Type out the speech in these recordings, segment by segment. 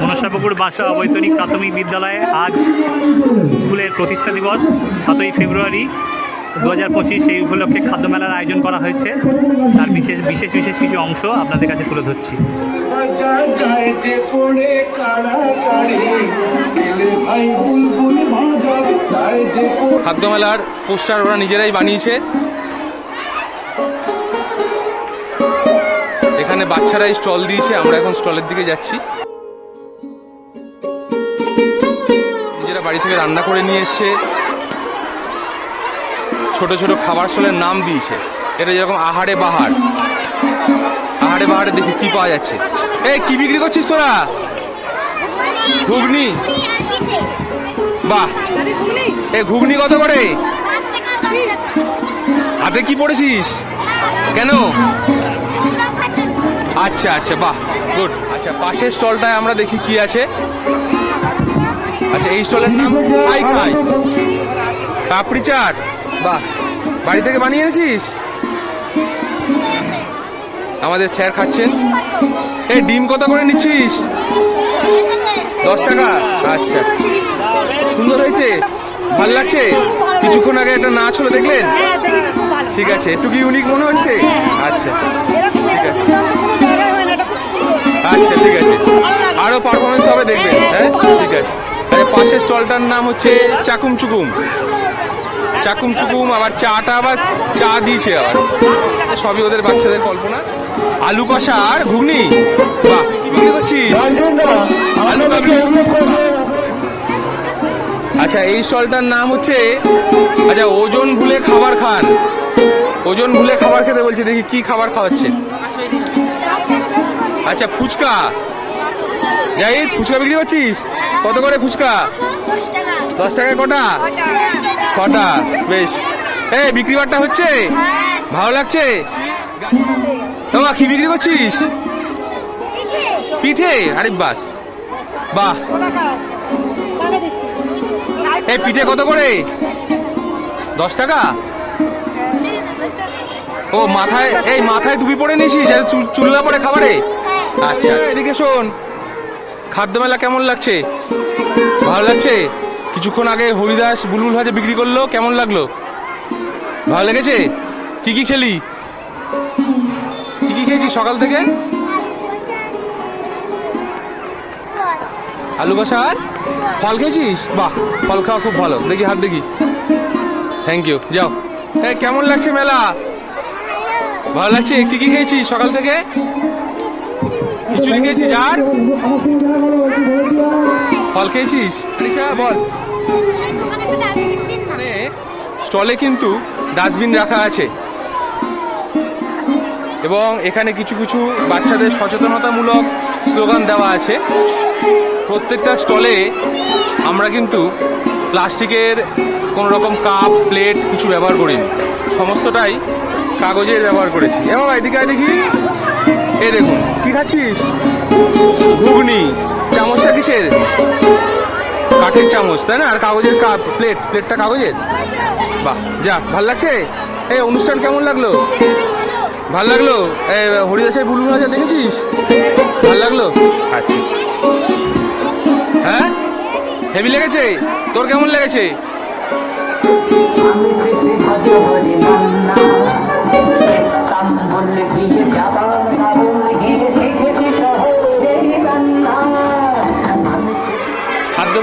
মনসাপুকুর বাসা অবৈতনিক প্রাথমিক বিদ্যালয়ে আজ স্কুলের প্রতিষ্ঠা দিবস, সাতই ফেব্রুয়ারি দু হাজার পঁচিশ সেই উপলক্ষে খাদ্যমেলার আয়োজন করা হয়েছে। তার বিশেষ বিশেষ বিশেষ কিছু অংশ আপনাদের কাছে তুলে ধরছি। খাদ্যমেলার পোস্টার ওরা নিজেরাই বানিয়েছে। এখানে বাচ্চারাই স্টল দিয়েছে, আমরা এখন স্টলের দিকে যাচ্ছি। নিজেরা বাড়ি থেকে রান্না করে নিয়ে এসছে ছোট ছোট খাবার স্টলের নাম দিয়েছে। এটা যেরকম আহারে বাহার। আহারে বাহারে দেখি কি পাওয়া যাচ্ছে। এই, কি বিক্রি করছিস তোরা? ঘুগনি? বাহ। এ ঘুগনি কত করে? হাতে কি পড়েছিস? কেন? আচ্ছা আচ্ছা বাহ গুড আচ্ছা পাশের স্টলটায় আমরা দেখি কি আছে। আচ্ছা এই স্টলের নাম খাই খাই পাপড়ি চাট বাহ বাড়ি থেকে বানিয়ে এনেছিস? আমাদের স্যার খাচ্ছেন। এই ডিম কত করে নিচ্ছিস? দশ টাকা? আচ্ছা সুন্দর হয়েছে? ভালো লাগছে? কিছুক্ষণ আগে একটা নাচ হলো দেখলেন? ঠিক আছে একটু কি ইউনিক মনে হচ্ছে? আচ্ছা ঠিক আছে। আচ্ছা ঠিক আছে। আরও পারফরমেন্স হবে দেখবেন হ্যাঁ ঠিক আছে। আরে পাশের স্টলটার নাম হচ্ছে চাকুম চুকুম। চাকুম চুকুম আবার চাটা আবার চা দিয়েছে আবার। সবই ওদের বাচ্চাদের কল্পনা। আলু কষা আর ঘুগনি? বাহ কি বিক্রি করছিস? আলু আচ্ছা এই স্টলটার নাম হচ্ছে আচ্ছা ওজন ভুলে খাবার খান। ওজন ভুলে খাবার খেতে বলছে দেখি কি খাবার খাওয়াচ্ছে। আচ্ছা ফুচকা। যাই ফুচকা বিক্রি করছিস? কত করে ফুচকা? দশ টাকায় কটা? কটা, বেশ। এ, বিক্রি বাট্টা হচ্ছে? ভালো লাগছে? তোমা কি বিক্রি করছিস? পিঠে? আরে, বাস। বাহ। এই পিঠে কত করে? দশ টাকা? ও, মাথায়, এই মাথায় টুপি পরে নিয়েছিস? যাতে চুল- চুল না পরে খাবারে? আচ্ছা। এদিকে শোন। খাদ্যমেলা কেমন লাগছে? ভালো লাগছে? কিছুক্ষণ আগে হরিদাস বুলবুল ভাজা বিক্রি করল, কেমন লাগল? ভালো লেগেছে? কি কি খেলি? কি কি খেয়েছিস সকাল থেকে? আলু কষা ফল খেয়েছিস? বাহ, ফল খাওয়া খুব ভালো। দেখি হাত দেখি। থ্যাংক ইউ যাও। এ কেমন লাগছে মেলা? ভালো লাগছে? কি কি খেয়েছিস সকাল থেকে? খিচুড়ি খেয়েছিস আর? ফল খেয়েছিস? আনিশা বল। মানে স্টলে কিন্তু ডাস্টবিন রাখা আছে। এবং এখানে কিছু কিছু বাচ্চাদের সচেতনতামূলক স্লোগান দেওয়া আছে। প্রত্যেকটা স্টলে আমরা কিন্তু প্লাস্টিকের কোনো রকম কাপ প্লেট কিছু ব্যবহার করিনি। সমস্তটাই কাগজের ব্যবহার করেছি। এবং এদিকে দেখি। এ দেখুন। কি খাচ্ছিস? ঘুগনি। চামচটা কিসের? কাঠের চামচ তাই না? আর কাগজের কাপ প্লেট প্লেটটা কাগজের? বাহ যা ভালো লাগছে? এই অনুষ্ঠান কেমন লাগল? ভালো লাগল? হরিদাসের বুলু ভাজা দেখেছিস? ভালো লাগল? আচ্ছা। হ্যাঁ? হেভি লেগেছে? তোর কেমন লেগেছে?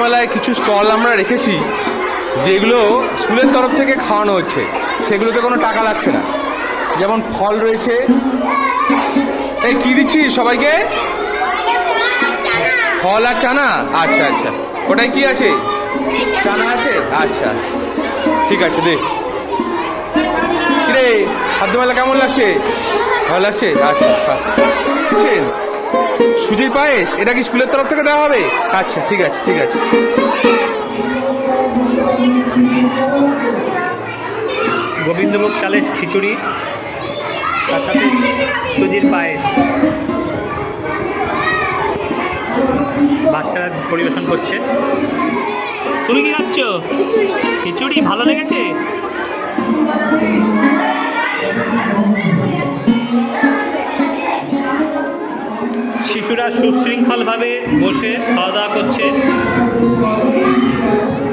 খাদ্যমেলায় কিছু স্টল আমরা রেখেছি, যেগুলো স্কুলের তরফ থেকে খাওয়ানো হচ্ছে। সেগুলোতে কোনো টাকা লাগছে না। যেমন ফল রয়েছে। এই কি দিচ্ছি সবাইকে? ফল আর চানা? আচ্ছা আচ্ছা। ওটাই কি আছে? চানা আছে? আচ্ছা আচ্ছা। ঠিক আছে, দে। কিরে, খাদ্যমেলা কেমন লাগছে? ভালো লাগছে? আচ্ছা আচ্ছা? সুজির পায়েস? এটা কি স্কুলের তরফ থেকে দেওয়া হবে? আচ্ছা ঠিক আছে ঠিক আছে। গোবিন্দভোগ চালের খিচুড়ি তার সাথে সুজির পায়েস। বাচ্চারা পরিবেশন করছে। তুমি কি খাচ্ছ? খিচুড়ি। ভালো লেগেছে? সুশৃঙ্খলভাবে বসে খাওয়া দাওয়া করছে।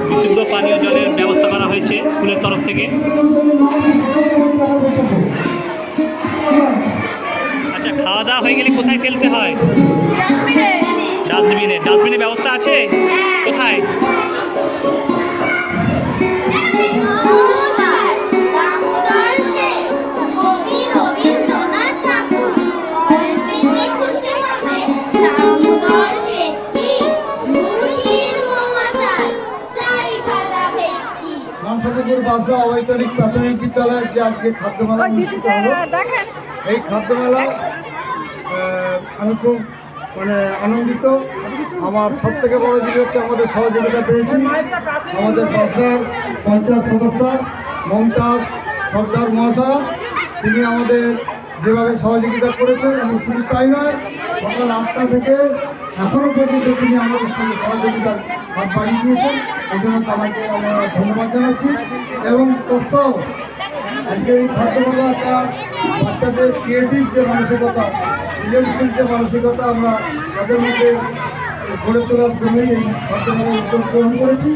বিশুদ্ধ পানীয় জলের ব্যবস্থা করা হয়েছে স্কুলের তরফ থেকে। আচ্ছা খাওয়া দাওয়া হয়ে গেলে কোথায় ফেলতে হয়? ডাস্টবিনে ডাস্টবিনের ব্যবস্থা আছে? কোথায়? রামসাপুকুর বাসা অবৈতনিক প্রাথমিক বিদ্যালয়ের যে আজকে খাদ্যমেলা অনুষ্ঠিত হলো এই খাদ্যমেলা আমি খুব মানে আনন্দিত। আমার সব থেকে বড় জিনিস হচ্ছে আমাদের সহযোগিতা পেয়েছি। আমাদের বাসার পঞ্চায়েত সদস্য মমতাজ সর্দার মহাশয় তিনি আমাদের যেভাবে সহযোগিতা করেছেন এবং শুধু তাই নয় সকাল আটটা থেকে এখনও পর্যন্ত তিনি আমাদের সঙ্গে সহযোগিতার হাত বাড়িয়ে দিয়েছেন। এই জন্য তাদেরকে আমরা ধন্যবাদ জানাচ্ছি এবং তৎসহ আজকের এই খাদ্যমেলা একটা বাচ্চাদের ক্রিয়েটিভ যে মানসিকতা সৃজনশীল যে মানসিকতা আমরা তাদের মধ্যে গড়ে তোলার জন্যই এই খাদ্যমেলার উদ্যোগ গ্রহণ করেছি।